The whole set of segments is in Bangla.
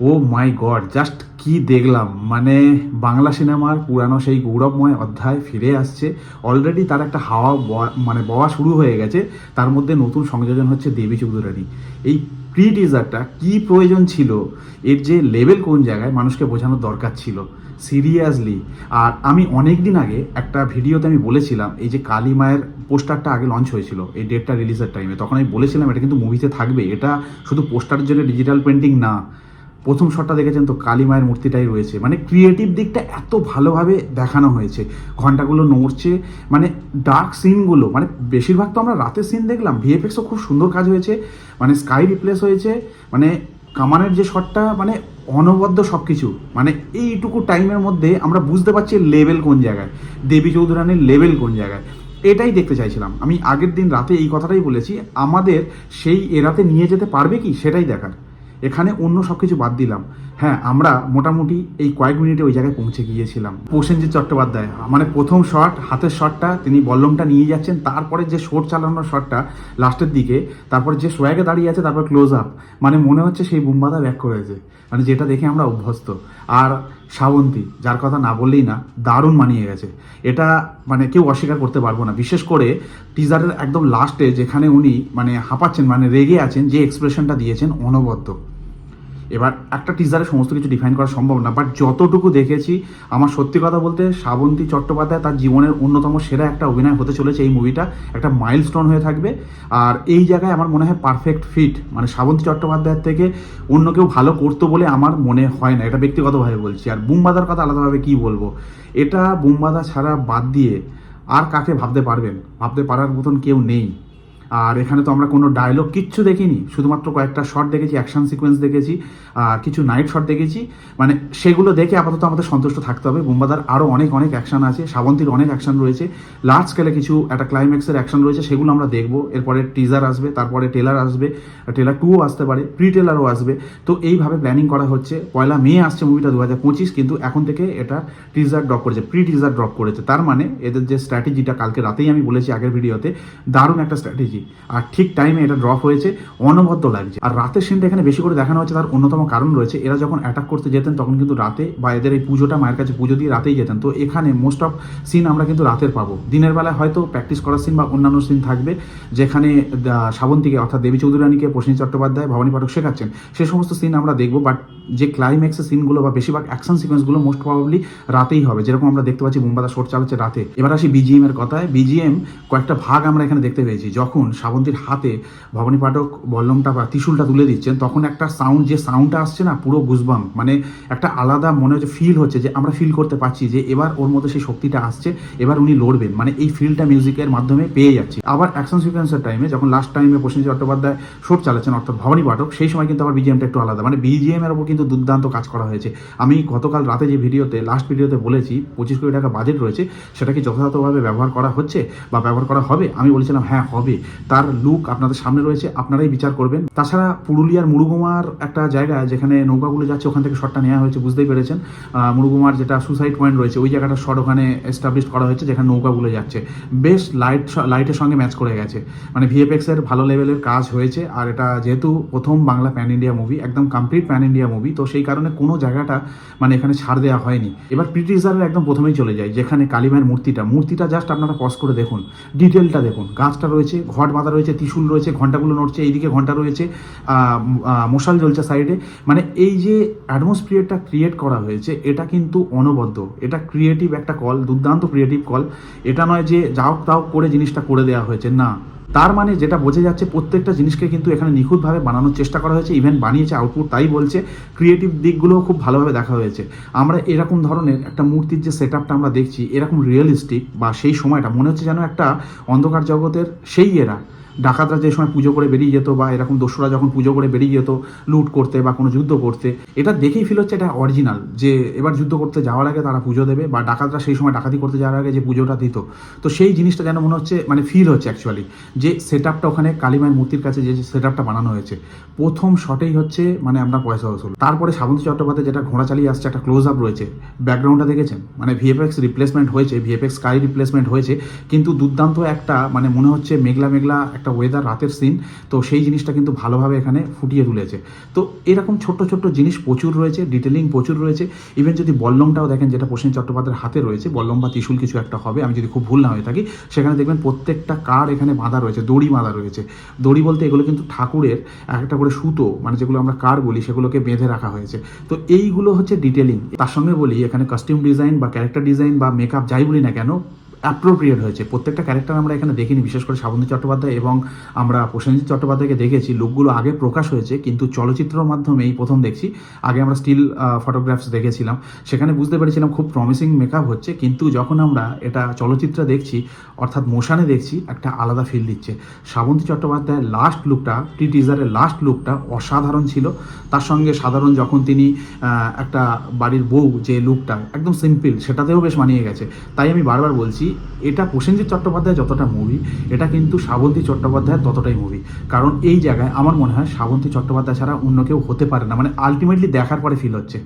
ও মাই গড, জাস্ট কি দেখলাম? মানে বাংলা সিনেমার পুরানো সেই গৌরবময় অধ্যায় ফিরে আসছে। অলরেডি তার একটা হাওয়া মানে বওয়া শুরু হয়ে গেছে। তার মধ্যে নতুন সংযোজন হচ্ছে দেবী চৌধুরানী। এই প্রি টিজারটা কি প্রয়োজন ছিল? এর যে লেভেল কোন জায়গায় মানুষকে বোঝানোর দরকার ছিল? সিরিয়াসলি আর আমি অনেক দিন আগে একটা ভিডিওতে আমি বলেছিলাম, এই যে কালী মায়ের পোস্টারটা আগে লঞ্চ হয়েছিল, এই ডেটটা রিলিজের টাইমে তখন আমি বলেছিলাম, এটা কিন্তু মুভিতে থাকবে। এটা শুধু পোস্টারের জন্য ডিজিটাল পেন্টিং না। প্রথম শটটা দেখেছেন তো কালী মায়ের মূর্তিটাই রয়েছে। মানে ক্রিয়েটিভ দিকটা এত ভালোভাবে দেখানো হয়েছে। ঘন্টাগুলো নড়ছে মানে ডার্ক সিনগুলো মানে বেশিরভাগ তো আমরা রাতের সিন দেখলাম। ভিএফএক্সও খুব সুন্দর কাজ হয়েছে মানে স্কাই রিপ্লেস হয়েছে মানে কামানের যে শটটা মানে অনবদ্য সব কিছু মানে এইটুকু টাইমের মধ্যে আমরা বুঝতে পারছি লেভেল কোন জায়গায়। দেবী চৌধুরানীর লেভেল কোন জায়গায়। এটাই দেখতে চাইছিলাম। আমি আগের দিন রাতে এই কথাটাই বলেছি, আমাদের সেই এরাতে নিয়ে যেতে পারবে কি? সেটাই দেখার। এখানে অন্য সব কিছু বাদ দিলাম। হ্যাঁ আমরা মোটামুটি এই কয়েক মিনিটে ওই জায়গায় পৌঁছে গিয়েছিলাম। প্রসেনজিৎ চট্টোপাধ্যায় মানে প্রথম শট হাতের শটটা তিনি বল্লমটা নিয়ে যাচ্ছেন, তারপরে যে শোট চালানোর শটটা লাস্টের দিকে, তারপরে যে সোয়াগে দাঁড়িয়ে আছে, তারপর ক্লোজ আপ মানে মনে হচ্ছে সেই বুম্বাদা ব্যাক করেছে মানে যেটা দেখে আমরা অভ্যস্ত। আর শ্রাবন্তী, যার কথা না বললেই না, দারুণ মানিয়ে গেছে। এটা মানে কেউ অস্বীকার করতে পারব না। বিশেষ করে টিজারের একদম লাস্টে যেখানে উনি মানে হাঁপাচ্ছেন মানে রেগে আছেন, যে এক্সপ্রেশনটা দিয়েছেন, অনবদ্য। এবার একটা টিজারে সমস্ত কিছু ডিফাইন করা সম্ভব না বাট যতটুকু দেখেছি, আমার সত্যি কথা বলতে শ্রাবন্তী চট্টোপাধ্যায় তার জীবনের অন্যতম সেরা একটা অভিনয় হতে চলেছে এই মুভিটা একটা মাইলস্টোন হয়ে থাকবে। আর এই জায়গায় আমার মনে হয় পারফেক্ট ফিট মানে শ্রাবন্তী চট্টোপাধ্যায়ের থেকে অন্য কেউ ভালো করতো বলে আমার মনে হয় না, এটা ব্যক্তিগতভাবে বলছি। আর বুমবাদার কথা আলাদাভাবে কি বলব? এটা বুমবাদা ছাড়া বাদ দিয়ে আর কাকে ভাবতে পারবেন? ভাবতে পারার মতন কেউ নেই। আর এখানে তো আমরা কোনো ডায়লগ কিচ্ছু দেখিনি। শুধুমাত্র কয়েকটা শট দেখেছি অ্যাকশন সিকোয়েন্স দেখেছি, আর কিছু নাইট শট দেখেছি। মানে সেগুলো দেখে আপাতত আমাদের সন্তুষ্ট থাকতে হবে। বুম্বাদার আরও অনেক অনেক অ্যাকশন আছে শ্রাবন্তীর অনেক অ্যাকশন রয়েছে। লার্জ স্কেলে কিছু একটা ক্লাইম্যাক্সের অ্যাকশন রয়েছে, সেগুলো আমরা দেখব। এরপরে টিজার আসবে, তারপরে টেলার আসবে টেলার টুও আসতে পারে প্রি টেলারও আসবে। তো এইভাবে প্ল্যানিং করা হচ্ছে। পয়লা মে আসছে মুভিটা দু হাজার পঁচিশ, কিন্তু এখন থেকে এটা টিজার ড্রপ করেছে প্রি টিজার ড্রপ করেছে। তার মানে এদের যে স্ট্র্যাটেজিটা কালকে রাতেই আমি বলেছি আগের ভিডিওতে দারুণ একটা স্ট্র্যাটেজি আর ঠিক টাইমে এটা ড্রপ হয়েছে, অনবদ্য লাগছে। আর রাতের সিনটা এখানে বেশি করে দেখানো হচ্ছে তার অন্যতম কারণ রয়েছে, এরা যখন অ্যাটাক করতে যেতেন, তখন কিন্তু রাতে বা এদের এই পুজোটা মায়ের কাছে পুজো দিয়ে রাতেই যেতেন। তো এখানে মোস্ট অফ সিন আমরা কিন্তু রাতের পাবো। দিনের বেলায় হয়তো প্র্যাকটিস করার সিন বা অন্যান্য সিন থাকবে, যেখানে শ্রাবন্তীকে অর্থাৎ দেবী চৌধুরানীকে, প্রসেন চট্টোপাধ্যায়, ভবানী পাঠক শেখাচ্ছেন। সে সমস্ত সিন আমরা দেখব বাট যে ক্লাইম্যাক্সের সিনগুলো বা বেশিরভাগ অ্যাকশন সিকোয়েন্সগুলো মোস্ট প্রবাবলি রাতেই হবে। যেরকম আমরা দেখতে পাচ্ছি মুম্বাদা শোট চালাচ্ছে রাতে। এবার আসি বিজিএম এর কথায়। বিজিএম কয়েকটা ভাগ আমরা এখানে দেখতে পেয়েছি। যখন শ্রাবন্তীর হাতে ভবানী পাঠক বল্লমটা বা ত্রিশুলটা তুলে দিচ্ছেন, তখন একটা সাউন্ড যে সাউন্ডটা আসছে না, পুরো গুজবাম মানে একটা আলাদা মনে হচ্ছে ফিল হচ্ছে যে আমরা ফিল করতে পারছি যে এবার ওর মধ্যে সেই শক্তিটা আসছে, এবার উনি লড়বেন। মানে এই ফিলটা মিউজিকের মাধ্যমে পেয়ে যাচ্ছি। আবার অ্যাকশন সিকোয়েন্সের টাইমে যখন লাস্ট টাইমে প্রসেনজিৎ চট্টোপাধ্যায় শোট চালাচ্ছেন, অর্থাৎ ভবানী পাঠক, সেই সময় কিন্তু আবার বিজিএমটা একটু আলাদা। মানে বিজিএম ওপর কিন্তু দুর্দান্ত কাজ করা হয়েছে। আমি গতকাল রাতে যে ভিডিওতে লাস্ট ভিডিওতে বলেছি, পঁচিশ কোটি টাকা বাজেট রয়েছে, সেটা কি যথাযথভাবে ব্যবহার করা হচ্ছে বা ব্যবহার করা হবে? আমি বলেছিলাম হ্যাঁ হবে। তার লুক আপনাদের সামনে রয়েছে, আপনারাই বিচার করবেন। তাছাড়া পুরুলিয়ার মুরুগুমার একটা জায়গা, যেখানে নৌকাগুলো যাচ্ছে, ওখান থেকে শটটা নেওয়া হয়েছে, বুঝতেই পেরেছেন। মুরুগুমার যেটা সুসাইড পয়েন্ট রয়েছে, ওই জায়গাটা শট ওখানে এস্টাবলিশ করা হয়েছে, যেখানে নৌকাগুলো যাচ্ছে। বেশ লাইট লাইটের সঙ্গে ম্যাচ করে গেছে। মানে ভিএফএক্স এর ভালো লেভেলের কাজ হয়েছে, আর এটা যেহেতু প্রথম বাংলা প্যান ইন্ডিয়া মুভি একদম কমপ্লিট প্যান ইন্ডিয়া মুভি তো সেই কারণে কোনো জায়গাটা মানে এখানে ছাড় দেওয়া হয়নি। এবার প্রিটিজারের একদম প্রথমেই চলে যায় যেখানে কালিমায়ের মূর্তিটা। মূর্তিটা জাস্ট আপনারা পজ করে দেখুন ডিটেলটা দেখুন। গাছটা রয়েছে ঘট বাঁধা রয়েছে, ত্রিশুল রয়েছে ঘন্টাগুলো নড়ছে, এইদিকে ঘণ্টা রয়েছে মশাল জ্বলছে সাইডে মানে এই যে অ্যাটমসফিয়ারটা ক্রিয়েট করা হয়েছে, এটা কিন্তু অনবদ্য। এটা ক্রিয়েটিভ একটা কল দুর্দান্ত ক্রিয়েটিভ কল এটা নয় যে যাওক তাও করে জিনিসটা করে দেওয়া হয়েছে, না। তার মানে যেটা বোঝা যাচ্ছে প্রত্যেকটা জিনিসকে কিন্তু এখানে নিখুঁতভাবে বানানোর চেষ্টা করা হয়েছে ইভেন বানিয়েছে আউটপুট তাই বলছে ক্রিয়েটিভ দিকগুলোও খুব ভালোভাবে দেখা হয়েছে। আমরা এরকম ধরনের একটা মূর্তির যে সেট আপটা আমরা দেখছি, এরকম রিয়েলিস্টিক বা সেই সময়টা, মনে হচ্ছে যেন একটা অন্ধকার জগতের সেই এরা ডাকাতরা যে সময় পুজো করে বেরিয়ে যেত বা এরকম দস্যুরা যখন পুজো করে বেরিয়ে যেত, লুট করতে বা কোনো যুদ্ধ করতে, এটা দেখেই ফিল হচ্ছে এটা অরিজিনাল যে এবার যুদ্ধ করতে যাওয়ার আগে তারা পুজো দেবে বা ডাকাতরা সেই সময় ডাকাতি করতে যাওয়ার আগে যে পুজোটা দিত। তো সেই জিনিসটা যেন মনে হচ্ছে মানে ফিল হচ্ছে অ্যাকচুয়ালি যে সেট আপটা ওখানে কালীমায়ের মূর্তির কাছে যে সেট আপটা বানানো হয়েছে। প্রথম শটেই হচ্ছে মানে আমরা পয়সা ওসুল তারপরে শ্রাবন্তী চট্টোপাধ্যায় যেটা ঘোড়া চালিয়ে আসছে, একটা ক্লোজ আপ রয়েছে। ব্যাকগ্রাউন্ডটা দেখেছেন? মানে ভিএফএক্স রিপ্লেসমেন্ট হয়েছে ভিএফএক্স স্কাই রিপ্লেসমেন্ট হয়েছে, কিন্তু দুর্দান্ত একটা মানে মনে হচ্ছে মেঘলা মেঘলা একটা ওয়েদার রাতের সিন তো সেই জিনিসটা কিন্তু ভালোভাবে এখানে ফুটিয়ে তুলেছে। তো এরকম ছোট্ট ছোট্ট জিনিস প্রচুর রয়েছে ডিটেলিং প্রচুর রয়েছে। ইভেন যদি বল্লমটাও দেখেন, যেটা প্রসেন চট্টোপাধ্যায়ের হাতে রয়েছে, বল্লম বা ত্রিশুল কিছু একটা হবে, আমি যদি খুব ভুল না হয়ে থাকি, সেখানে দেখবেন প্রত্যেকটা কার এখানে বাঁধা রয়েছে, দড়ি বাঁধা রয়েছে। দড়ি বলতে এগুলো কিন্তু ঠাকুরের এক একটা করে সুতো মানে যেগুলো আমরা কার বলি, সেগুলোকে বেঁধে রাখা হয়েছে। তো এইগুলো হচ্ছে ডিটেলিং তার সঙ্গে বলি, এখানে কাস্টিউম ডিজাইন বা ক্যারেক্টার ডিজাইন বা মেকআপ যাই বলি না কেন অ্যাপ্রোপ্রিয়েট হয়েছে। প্রত্যেকটা ক্যারেক্টার আমরা এখানে দেখিনি, বিশেষ করে শ্রাবন্তী চট্টোপাধ্যায় এবং আমরা প্রসেনজিৎ চট্টোপাধ্যায়কে দেখেছি। লুকগুলো আগে প্রকাশ হয়েছে, কিন্তু চলচ্চিত্রের মাধ্যমে এই প্রথম দেখছি। আগে আমরা স্টিল ফটোগ্রাফস দেখেছিলাম। সেখানে বুঝতে পেরেছিলাম খুব প্রমিসিং মেকআপ হচ্ছে, কিন্তু যখন আমরা এটা চলচ্চিত্রে দেখছি, অর্থাৎ মোশানে দেখছি, একটা আলাদা ফিল দিচ্ছে। শ্রাবন্তী চট্টোপাধ্যায়ের লাস্ট লুকটা টি টিজারের লাস্ট লুকটা অসাধারণ ছিল। তার সঙ্গে সাধারণ যখন তিনি একটা বাড়ির বউ যে লুকটা একদম সিম্পল সেটাতেও বেশ মানিয়ে গেছে। তাই আমি বারবার বলছি এটা প্রসেনজিৎ চট্টোপাধ্যায় যতটা মুভি এটা কিন্তু শ্রাবন্তী চট্টোপাধ্যায়ের ততটাই মুভি কারণ এই জায়গায় আমার মনে হয় শ্রাবন্তী চট্টোপাধ্যায় ছাড়া অন্য কেউ হতে পারে না। মানে আলটিমেটলি দেখার পরে ফিল হচ্ছে।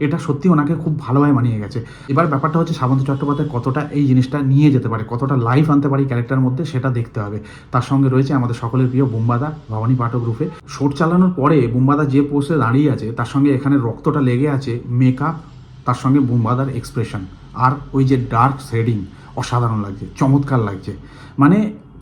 এটা সত্যি ওনাকে খুব ভালোভাবে মানিয়ে গেছে। এবার ব্যাপারটা হচ্ছে শ্রাবন্তী চট্টোপাধ্যায় কতটা এই জিনিসটা নিয়ে যেতে পারে, কতটা লাইফ আনতে পারে ক্যারেক্টার মধ্যে, সেটা দেখতে হবে। তার সঙ্গে রয়েছে আমাদের সকলের প্রিয় বুম্বাদা, ভবানী পাঠক রূপে। শোট চালানোর পরে বুম্বাদা যে পোস্টে দাঁড়িয়ে আছে, তার সঙ্গে এখানে রক্তটা লেগে আছে মেকআপ তার সঙ্গে বুম্বাদার এক্সপ্রেশন আর ওই যে ডার্ক শেডিং অসাধারণ লাগছে চমৎকার লাগছে। মানে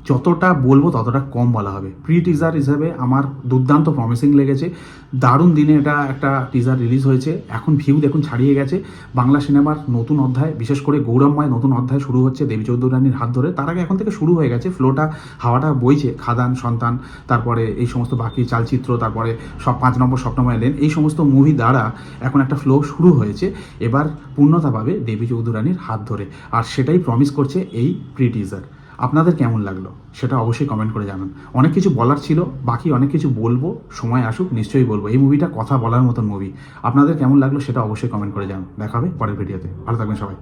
যতটা বলব ততটা কম বলা হবে। প্রি টিজার হিসাবে আমার দুর্দান্ত প্রমিসিং লেগেছে। দারুণ দিনে এটা একটা টিজার রিলিজ হয়েছে। এখন ভিউ দেখুন ছাড়িয়ে গেছে। বাংলা সিনেমার নতুন অধ্যায়, বিশেষ করে গৌরবময় নতুন অধ্যায় শুরু হচ্ছে দেবী চৌধুরানীর হাত ধরে। তার আগে এখন থেকে শুরু হয়ে গেছে। ফ্লোটা হাওয়াটা বইছে। খাদান, সন্তান, তারপরে এই সমস্ত বাকি চালচিত্র, তারপরে সব পাঁচ নম্বর স্বপ্নময় এলেন এই সমস্ত মুভি দ্বারা এখন একটা ফ্লো শুরু হয়েছে। এবার পূর্ণতা পাবে দেবী চৌধুরানীর হাত ধরে। আর সেটাই প্রমিস করছে এই প্রি টিজার আপনাদের কেমন লাগল সেটা অবশ্যই কমেন্ট করে জানান। অনেক কিছু বলার ছিল, বাকি অনেক কিছু বলব, সময় আসুক, নিশ্চয়ই বলব। এই মুভিটা কথা বলার মতন মুভি আপনাদের কেমন লাগল সেটা অবশ্যই কমেন্ট করে জানান। দেখাবে পরের ভিডিওতে ভালো থাকবেন সবাই।